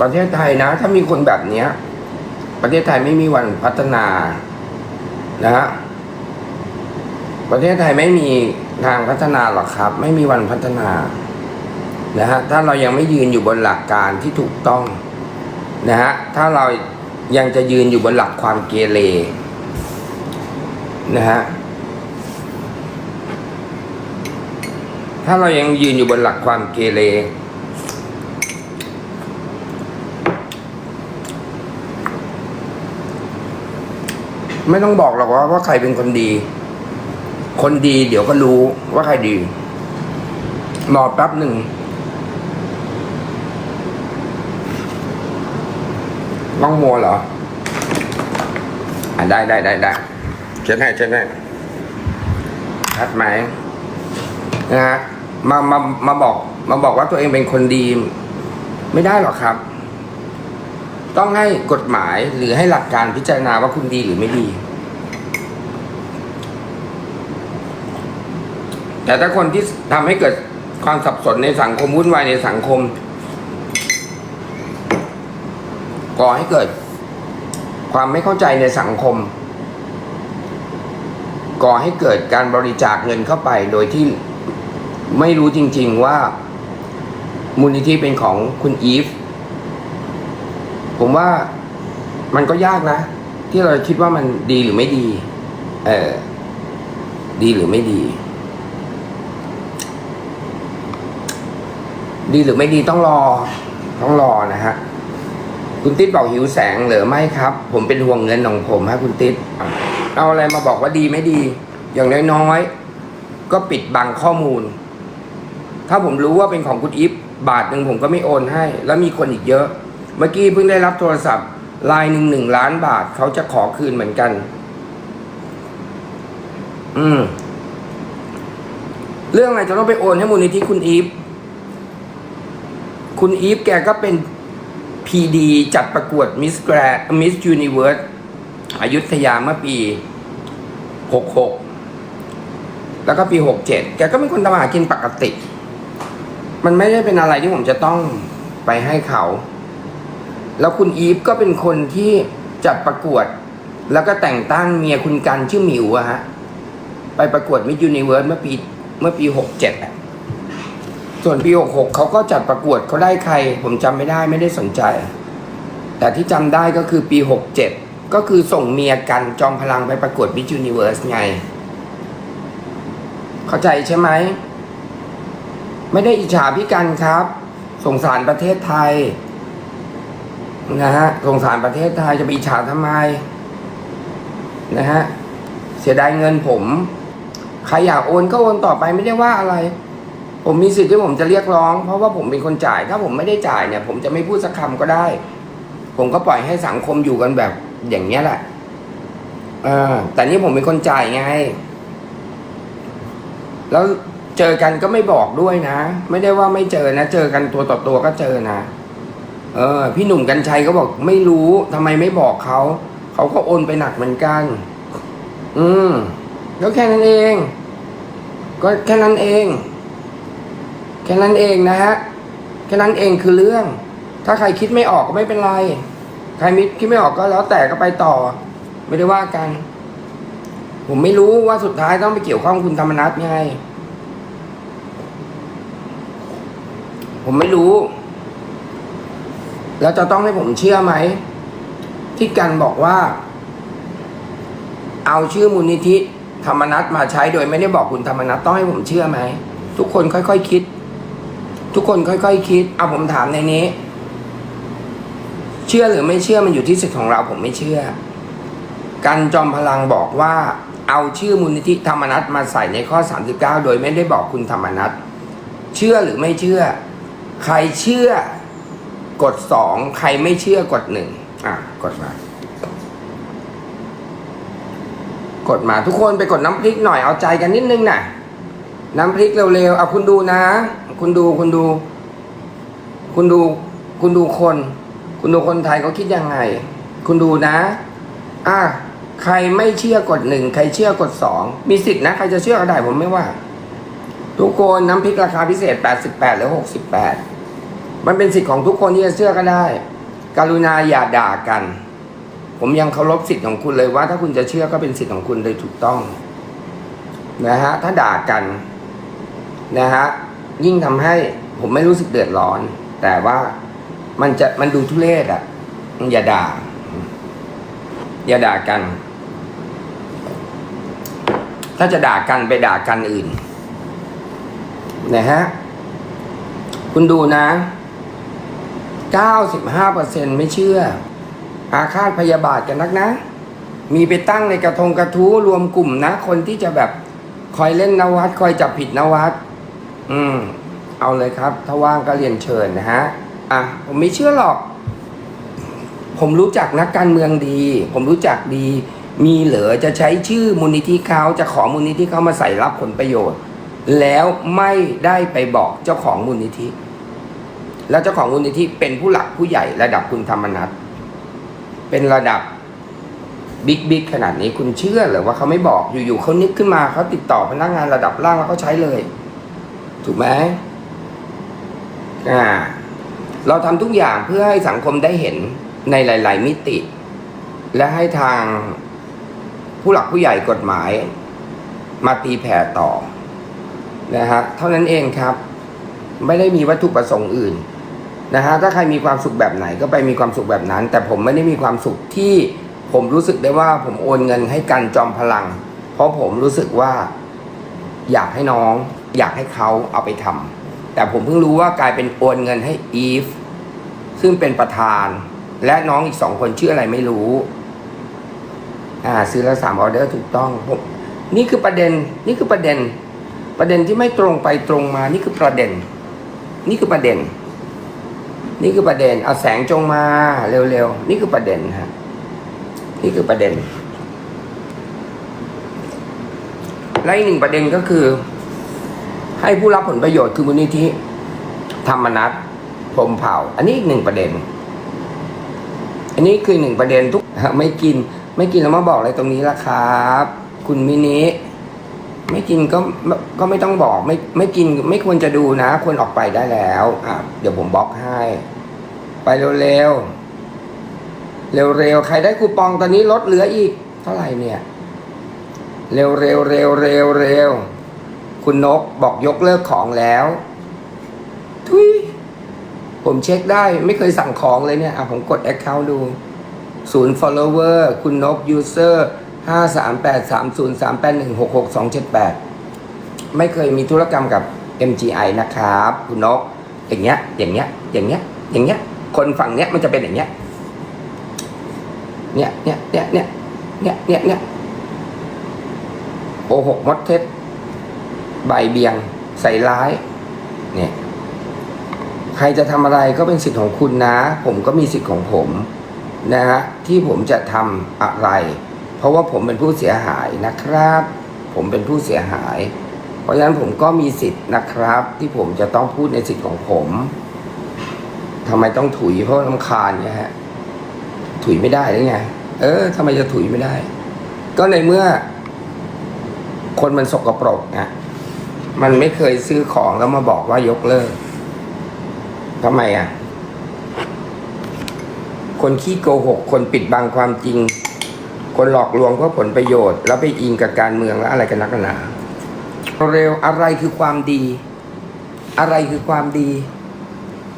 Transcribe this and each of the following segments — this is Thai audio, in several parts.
ประเทศไทยนะ ถ้ามีคนแบบเนี้ย ประเทศไทยไม่มีวันพัฒนานะฮะประเทศไทยไม่มีทางพัฒนาหรอกครับ ไม่มีวันพัฒนานะฮะถ้าเรายังไม่ยืนอยู่บนหลักการที่ถูกต้องนะฮะถ้าเรายังจะยืนอยู่บนหลักความเกเรนะฮะถ้าเรายังยืนอยู่บนหลักความเกเร ไม่ต้องบอกหรอกว่าว่าใครเป็นคนดี คนดีเดี๋ยวก็รู้ว่าใครดีรอแป๊บหนึ่งล่องโมเหรอ อะได้ได้ได้ได้เช็ดให้เช็ดให้ชัดไหมนะฮะมามามาบอก มาบอกว่าตัวเองเป็นคนดี ไม่ได้หรอกครับ ต้องให้กฎหมายหรือให้หลักการพิจารณาว่าคุณดีหรือไม่ดี แต่ถ้าคนที่ทำให้เกิดความสับสนในสังคมวุ่นวายในสังคม ก่อให้เกิด ความไม่เข้าใจในสังคม ก่อให้เกิดการบริจาคเงินเข้าไปโดยที่ไม่รู้จริง ๆว่า มูลนิธิเป็นของคุณอีฟ ผมว่ามันก็ยากนะ ที่เราคิดว่ามันดีหรือไม่ดี เออดีหรือไม่ดี ดีหรือไม่ดีต้องรอ ต้องรอนะฮะคุณติ๊ดบอกหิวแสงเหรือไม่ครับ ผมเป็นห่วงเงินของผมฮะคุณติ๊ดเอาอะไรมาบอกว่าดีไม่ดี อย่างน้อยๆก็ปิดบังข้อมูล ถ้าผมรู้ว่าเป็นของคุณอีฟบาทหนึ่งผมก็ไม่โอนให้ แล้วมีคนอีกเยอะ เมื่อกี้เพิ่งได้รับโทรศัพท์ลายหนึ่งหนึ่งล้านบาทเขาจะขอคืนเหมือนกัน อืม เรื่องอะไรจะต้องไปโอนให้มูลนิธิคุณอีฟ คุณอีฟแกก็เป็นพีดีจัดประกวดมิสแกรมิสยูนิเวิร์สอยุธยาเมื่อปีหกหกแล้วก็ปีหกเจ็ดแกก็เป็นคนทำมาหากินปกติ มันไม่ได้เป็นอะไรที่ผมจะต้องไปให้เขา แล้วคุณอีฟก็เป็นคนที่จัดประกวด แล้วก็แต่งตั้งเมียคุณกันชื่อหมิวอะฮะ ไปประกวดมิสยูนิเวิร์สเมื่อปีเมื่อปีหกเจ็ดอะส่วนปีหกหกเขาก็จัดประกวดเขาได้ใคร ผมจำไม่ได้ไม่ได้สนใจ แต่ที่จำได้ก็คือปีหกเจ็ดก็คือส่งเมียกันจอมพลังไปประกวดมิสยูนิเวิร์สไง เข้าใจใช่ไหม ไม่ได้อิจฉาพี่กันครับ สงสารประเทศไทย นะฮะสงสารประเทศไทยจะไปอิจฉาทำไม นะฮะ เสียดายเงินผม ใครอยากโอนก็โอนต่อไปไม่ได้ว่าอะไร ผมมีสิทธิ์ที่ผมจะเรียกร้อง เพราะว่าผมเป็นคนจ่าย ถ้าผมไม่ได้จ่ายเนี่ย ผมจะไม่พูดสักคำก็ได้ ผมก็ปล่อยให้สังคมอยู่กันแบบอย่างเนี้ยแหละอแต่นี่ผมเป็นคนจ่ายไง แล้วเจอกันก็ไม่บอกด้วยนะ ไม่ได้ว่าไม่เจอนะ เจอกันตัวต่อตัวก็เจอนะ เออ พี่หนุ่มกัญชัยก็บอกไม่รู้ทำไมไม่บอกเขา เขาก็โอนไปหนักเหมือนกัน อืมก็แค่นั้นเอง ก็แค่นั้นเอง แค่นั้นเองนะฮะ แค่นั้นเองคือเรื่อง ถ้าใครคิดไม่ออกก็ไม่เป็นไร ใครมิคิดไม่ออกก็แล้วแต่ก็ไปต่อ ไม่ได้ว่ากัน ผมไม่รู้ว่าสุดท้ายต้องไปเกี่ยวข้องคุณธรรมนัฐไง ผมไม่รู้ แล้วจะต้องให้ผมเชื่อไหม ที่กันบอกว่า เอาชื่อมูลนิธิธรรมนัฐมาใช้โดยไม่ได้บอกคุณธรรมนัฐต้องให้ผมเชื่อไหม ทุกคนค่อยๆคคิด ทุกคนค่อยๆคคิดเอาผมถามในนี้ เชื่อหรือไม่เชื่อมันอยู่ที่สิทธิ์ของเราผมไม่เชื่อ กันจอมพลังบอกว่า เอาชื่อมูลนิธิธรรมนัฐมาใส่ในข้อ 39 โดยไม่ได้บอกคุณธรรมนัฐเชื่อหรือไม่เชื่อ ใครเชื่อ กดสองใครไม่เชื่อกดหนึ่งอะกดมากดมาทุกคนไปกดน้ำพริกหน่อยเอาใจกันนิดนึงน่ะ น้ำพริกเร็วๆเอาคุณดูนะ คุณดูคุณดู คุณดู คุณดูคน คุณดูคนไทยเขาคิดยังไง คุณดูนะ อะใครไม่เชื่อกดหนึ่งใครเชื่อกดสองมีสิทธินะ ใครจะเชื่อก็ได้ผมไม่ว่า ทุกคนน้ำพริกราคาพิเศษ 88 หรือ 68 มันเป็นสิทธิ์ของทุกคนที่จะเชื่อก็ได้ กรุณาอย่าด่ากัน ผมยังเคารพสิทธิ์ของคุณเลยว่า ถ้าคุณจะเชื่อก็เป็นสิทธิ์ของคุณเลยถูกต้องนะฮะถ้าด่ากันนะฮะยิ่งทำให้ผมไม่รู้สึกเดือดร้อน แต่ว่ามันจะมันดูทุเรศอะอย่าด่า อย่าด่ากัน ถ้าจะด่ากันไปด่ากันอื่นนะฮะคุณดูนะ 95%ไม่เชื่อ อาฆาตพยาบาทกันนักนะ มีไปตั้งในกระทงกระทู้รวมกลุ่มนะ คนที่จะแบบคอยเล่นนวัดคอยจับผิดนวัด อืม เอาเลยครับ ถ้าว่างก็เรียนเชิญนะฮะ อะ ผมไม่เชื่อหรอก ผมรู้จักนักการเมืองดี ผมรู้จักดี มีเหลือจะใช้ชื่อมูลนิธิเขาจะขอมูลนิธิเขามาใส่รับผลประโยชน์ แล้วไม่ได้ไปบอกเจ้าของมูลนิธิ แล้วเจ้าของมูลนิธิเป็นผู้หลักผู้ใหญ่ระดับคุณธรรมนัฐเป็นระดับบิ๊กบิ๊กขนาดนี้คุณเชื่อหรือว่าเขาไม่บอกอยู่ๆเขานึกขึ้นมาเขาติดต่อพนักงานระดับล่างแล้วเขาใช้เลย ถูกไหมอ่า เราทำทุกอย่างเพื่อให้สังคมได้เห็นในหลาย ๆ มิติ และให้ทางผู้หลักผู้ใหญ่กฎหมาย มาตีแผ่ต่อนะฮะเท่านั้นเองครับ ไม่ได้มีวัตถุประสงค์อื่น นะฮะถ้าใครมีความสุขแบบไหนก็ไปมีความสุขแบบนั้น แต่ผมไม่ได้มีความสุขที่ผมรู้สึกได้ว่าผมโอนเงินให้กันจอมพลัง เพราะผมรู้สึกว่าอยากให้น้อง อยากให้เขาเอาไปทำแต่ผมเพิ่งรู้ว่ากลายเป็นโอนเงินให้อีฟซึ่งเป็นประธาน และน้องอีกสองคนชื่ออะไรไม่รู้อ่าซื้อแล้วสามออเดอร์ถูกต้องผมนี่คือประเด็นนี่คือประเด็น ประเด็นที่ไม่ตรงไปตรงมานี่คือประเด็น นี่คือประเด็น นี่คือประเด็น เอาแสงจงมาเร็วๆ นี่คือประเด็นฮะ นี่คือประเด็น และอีกหนึ่งประเด็นก็คือ ให้ผู้รับผลประโยชน์คือมูลนิธิธรรมนัตพรมเผ่า อันนี้อีกหนึ่งประเด็น อันนี้คือหนึ่งประเด็นทุกไม่กิน ไม่กินแล้วมาบอกอะไรตรงนี้ละครับ คุณมินิ ไม่กินก็ก็ไม่ต้องบอกไม่ไม่กินไม่ควรจะดูนะ ควรออกไปได้แล้วอะเดี๋ยวผมบล็อกให้ ไปเร็วๆเร็วๆใครได้คูปองตอนนี้ลดเหลืออีก เท่าไหร่เนี่ย เร็วๆเร็วเร็วเร็วเร็วคุณนกบอกยกเลิกของแล้วทุยผมเช็คได้ไม่เคยสั่งของเลยเนี่ยอะผมกด Account ดูศูนย์ follower คุณนก user ห้าสามแปดสามศูนย์สามแปดหนึ่งหกหกสองเจ็ดแปดไม่เคยมีธุรกรรมกับ MGI นะครับคุณนกอย่างเงี้ย อย่างเงี้ย อย่างเงี้ย อย่างเงี้ย คนฝั่งเนี้ยมันจะเป็นอย่างเงี้ย เนี่ยเนี่ยเนี่ยเนี่ยเนี่ยเนี่ยเนี่ยโอหกมดเท็จใบเบียง ใส่ร้าย เนี่ย ใครจะทำอะไรก็เป็นสิทธิ์ของคุณนะ ผมก็มีสิทธิ์ของผม นะฮะที่ผมจะทำอะไร ราะว่าผมเป็นผู้เสียหายนะครับ ผมเป็นผู้เสียหาย เพราะฉะนั้นผมก็มีสิทธิ์นะครับ ที่ผมจะต้องพูดในสิทธิ์ของผมทำไมต้องถุยเพราะลำคาญเนี่ยฮะถุยไม่ได้หรือไงเออทำไมจะถุยไม่ได้ ก็ในเมื่อ คนมันสกปรกนะมันไม่เคยซื้อของแล้วมาบอกว่ายกเลิกทำไมอะ คนขี้โกหก คนปิดบังความจริง คนหลอกลวงเพื่อผลประโยชน์ แล้วไปอิงกับการเมืองแล้วอะไรกันนักหนาเร็วอะไรคือความดี อะไรคือความดี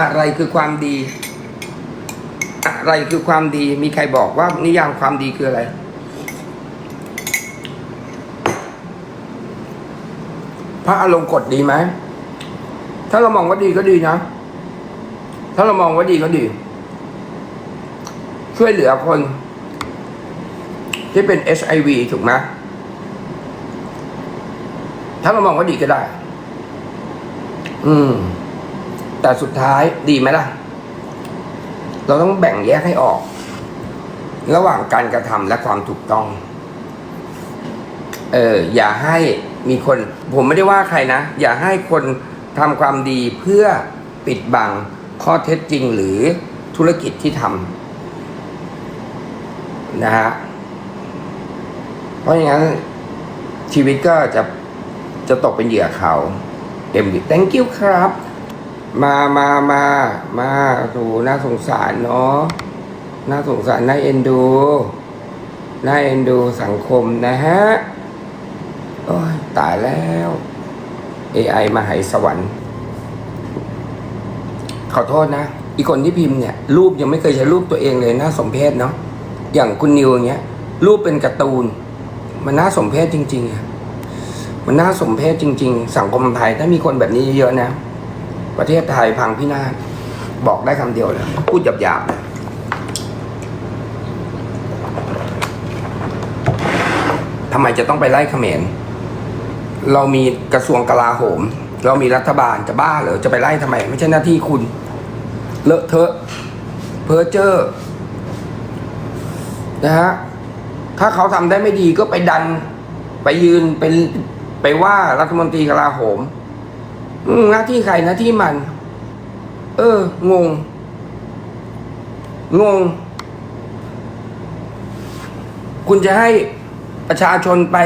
อะไรคือความดี อะไรคือความดี มีใครบอกว่านิยามความดีคืออะไรพระอารมณ์กฎดีไหม ถ้าเรามองว่าดีก็ดีนะ ถ้าเรามองว่าดีก็ดี ช่วยเหลือคน ที่เป็น HIV ถูกไหมถ้าเรามองว่าดีก็ได้ อืม แต่สุดท้ายดีไหมล่ะ เราต้องแบ่งแยกให้ออก ระหว่างการกระทำและความถูกต้อง เออ อย่าให้มีคน ผมไม่ได้ว่าใครนะ อย่าให้คนทำความดีเพื่อปิดบังข้อเท็จจริงหรือธุรกิจที่ทำนะฮะ เพราะอย่างนั้นชีวิตก็จะจะตกเป็นเหยื่อเขาเต็ม thank you ครับ มามามามาโถูน่าสงสารเนาะน่าสงสารน่าเอ็นดูน่าเอ็นดูสังคมนะฮะโอ้ยตายแล้ว AI มาใหายสวรรค์ ขอโทษนะ อีกคนที่พิมพ์เนี่ย รูปยังไม่เคยใช้รูปตัวเองเลยน่าสมเพชเนาะอย่างคุณนิวอย่างเงี้ย รูปเป็นการ์ตูน มันน่าสมเพชจริง ๆอะมันน่าสมเพชจริง ๆ สังคมไทยถ้ามีคนแบบนี้เยอะๆนะ ประเทศไทยพังพินาศบอกได้คำเดียวเลยพูดหยาบๆเลยทำไมจะต้องไปไล่เขมร เรามีกระทรวงกลาโหม เรามีรัฐบาลจะบ้าเหรอจะไปไล่ทำไม ไม่ใช่หน้าที่คุณ เลอะเทอะ เพอเจ้อนะฮะ ถ้าเขาทำได้ไม่ดีก็ไปดัน ไปยืนเป็นไปว่ารัฐมนตรีกลาโหมหน้าที่ใครหน้าที่มัน เออ งง งง คุณจะให้ประชาชนไป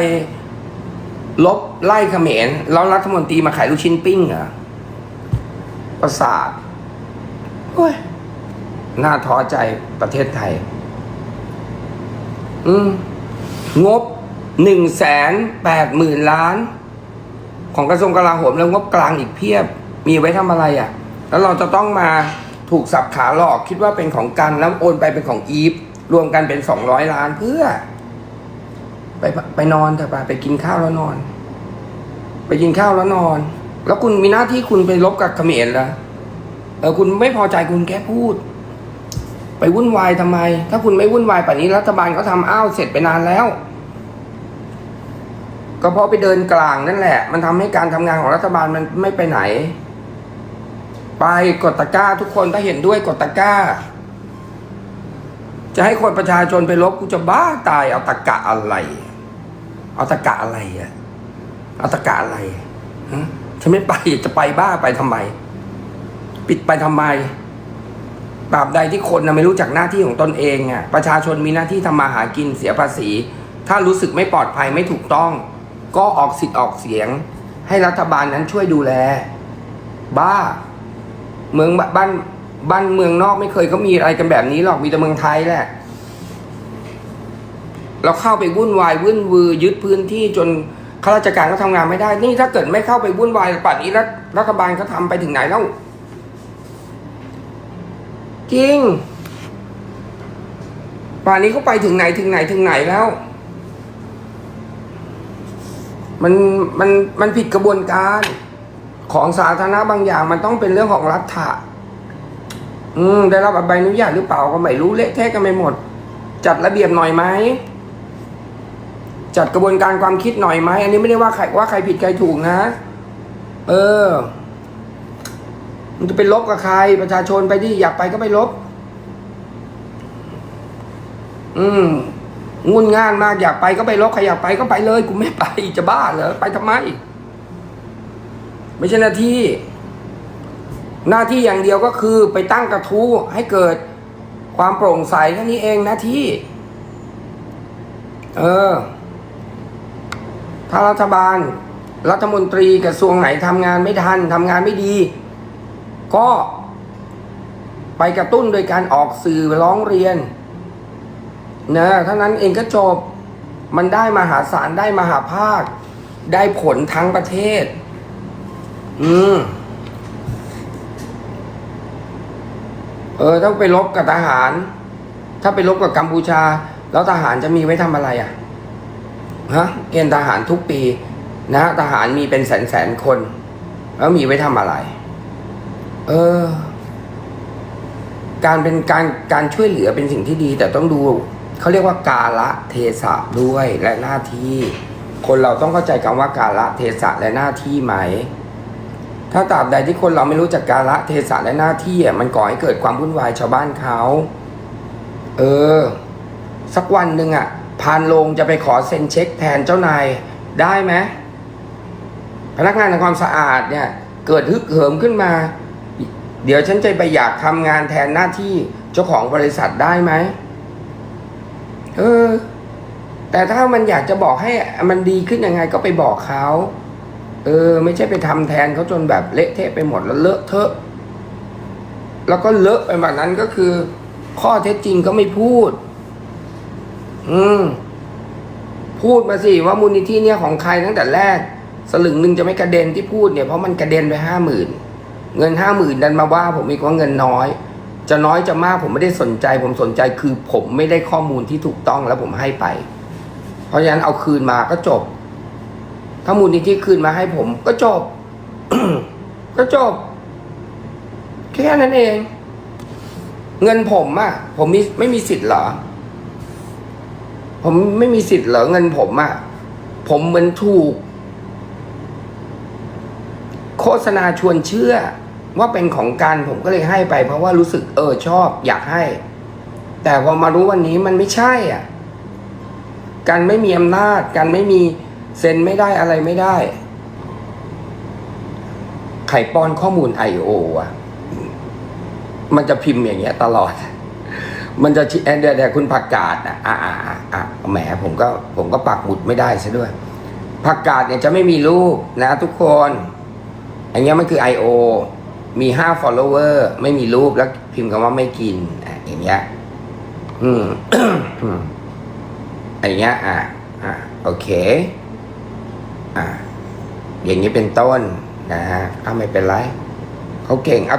ลบไล่เขมรแล้วรัฐมนตรีมาขายลูกชิ้นปิ้งเหรอประสาทโอ้ยน่าท้อใจประเทศไทย งบหนึ่งแสนแปดหมื่นล้าน ของกระทรวงกลาโหมแล้วงบกลางอีกเพียบ มีไว้ทำอะไรอะ่ะ แล้วเราจะต้องมาถูกสับขาหลอกคิดว่าเป็นของกันแล้วโอนไปเป็นของอีฟรวมกันเป็นสองร้อยล้านเพื่อ ไปไปนอนเถอะไปไปกินข้าวแล้วนอน ไปกินข้าวแล้วนอน แล้วคุณมีหน้าที่คุณไปลบกับเขมรเหรอเออคุณไม่พอใจคุณแค่พูด ไปวุ่นวายทำไม ถ้าคุณไม่วุ่นวายป่านนี้รัฐบาลเขาทำอ้าวเสร็จไปนานแล้ว ก็เพราะไปเดินกลางนั่นแหละ มันทำให้การทำงานของรัฐบาลมันไม่ไปไหน ไปกดตะกร้า ทุกคนถ้าเห็นด้วยกดตะกร้า จะให้คนประชาชนไปลบกูจะบ้าตายเอาตะกะอะไร เอาตะกะอะไรอะเอาตะกะอะไรฮะฉันไม่ไปจะไปบ้าไปทำไม ปิดไปทำไม ตราบใดที่คนนะไม่รู้จักหน้าที่ของตนเองอะประชาชนมีหน้าที่ทำมาหากินเสียภาษี ถ้ารู้สึกไม่ปลอดภัยไม่ถูกต้อง ก็ออกสิทธิ์ออกเสียง ให้รัฐบาลนั้นช่วยดูแล บ้า เมืองบ้านบ้านเมืองนอกไม่เคยเขามีอะไรกันแบบนี้หรอกมีแต่เมืองไทยแหละ เราเข้าไปวุ่นวายวุ่นวือยึดพื้นที่จนข้าราชการเขาทำงานไม่ได้ นี่ถ้าเกิดไม่เข้าไปวุ่นวายป่านนี้รัฐรัฐบาลเขาทำไปถึงไหนแล้ว จริง ป่านนี้เขาไปถึงไหนถึงไหนถึงไหนแล้ว มันมันมันผิดกระบวนการของสาธารณะบางอย่าง มันต้องเป็นเรื่องของรัฐะอืมได้รับใบอนุญาตหรือเปล่าก็ไม่รู้เละเทะกันไปหมด จัดระเบียบหน่อยไหมจัดกระบวนการความคิดหน่อยไหมอันนี้ไม่ได้ว่าใครว่าใครผิดใครถูกนะ เออ มันจะไปลบกับใคร ประชาชนไปที่อยากไปก็ไปลบ อืมงุนง่านมากอยากไปก็ไปลบใครอยากไปก็ไปเลยกูไม่ไปจะบ้าเหรอไปทำไม ไม่ใช่หน้าที่ หน้าที่อย่างเดียวก็คือไปตั้งกระทู้ให้เกิดความโปร่งใสแค่นี้เองหน้าที่ เออ ถ้ารัฐบาล รัฐมนตรีกระทรวงไหนทำงานไม่ทันทำงานไม่ดี ก็ไปกระตุ้นโดยการออกสื่อร้องเรียนนะเท่านั้นเองก็จบมันได้มหาศาลได้มหาภาค ได้ผลทั้งประเทศ อืมเออต้องไปลบกับทหาร ถ้าไปลบกับกัมพูชา แล้วทหารจะมีไว้ทำอะไรอะฮะเกณฑ์ทหารทุกปี นะทหารมีเป็นแสนแสนคน แล้วมีไว้ทำอะไร เออ การเป็นการการช่วยเหลือเป็นสิ่งที่ดี แต่ต้องดูเขาเรียกว่ากาละเทศะด้วยและหน้าที่ คนเราต้องเข้าใจคำว่ากาละเทศะและหน้าที่ไหม ถ้าตราบใดที่คนเราไม่รู้จักกาละเทศะและหน้าที่อะมันก่อให้เกิดความวุ่นวายชาวบ้านเขา เออ สักวันหนึ่งอะพานโรงจะไปขอเซ็นเช็คแทนเจ้านายได้ไหมพนักงานทำความสะอาดเนี่ย เกิดฮึกเหิมขึ้นมา เดี๋ยวฉันจะไปอยากทำงานแทนหน้าที่เจ้าของบริษัทได้ไหมเออ แต่ถ้ามันอยากจะบอกให้มันดีขึ้นยังไงก็ไปบอกเขาเออ ไม่ใช่ไปทำแทนเขาจนแบบเละเทะไปหมดแล้วเลอะเทอะ แล้วก็เลอะไปแบบนั้นก็คือ ข้อเท็จจริงก็ไม่พูด อืมพูดมาสิว่ามูลนิธิเนี่ยของใครตั้งแต่แรก สลึงหนึ่งจะไม่กระเด็นที่พูดเนี่ยเพราะมันกระเด็นไปห้าหมื่น เงินห้าหมื่นดันมาว่าผมอีกว่าเงินน้อย จะน้อยจะมากผมไม่ได้สนใจ ผมสนใจคือผมไม่ได้ข้อมูลที่ถูกต้องแล้วผมให้ไป เพราะฉะนั้นเอาคืนมาก็จบ ถ้ามูลนิธิคืนมาให้ผม ก็จบ ก็จบ แค่นั้นเอง เงินผมอะผมมีไม่มีสิทธิ์เหรอ ผมไม่มีสิทธิ์เหรอเงินผมอะผมเหมือนถูกโฆษณาชวนเชื่อ ว่าเป็นของกันผมก็เลยให้ไป เพราะว่ารู้สึกเออชอบอยากให้ แต่พอมารู้วันนี้มันไม่ใช่อะการไม่มีอำนาจการไม่มีเซ็นไม่ได้อะไรไม่ได้ ไข่ป้อนข้อมูล I.O. อะ มันจะพิมพ์อย่างเงี้ย ตลอด มันจะชิเอ่อเดี๋ยวเดี๋ยวคุณผักกาดอะอ่าอ่าอ่าอ่าแหมผมก็ ผมก็ปักหมุดไม่ได้ซะด้วยผักกาดเนี่ยจะไม่มีรูปนะทุกคนอันเนี้ยมันคือ I.O. มีห้า follower ไม่มีรูปแล้วพิมพ์คำว่าไม่กินอะอย่างเงี้ย อืมอย่างเงี้ย อะ อะ โอเค อะ อย่างนี้เป็นต้นนะฮะอ้าไม่เป็นไร เขาเก่งอะ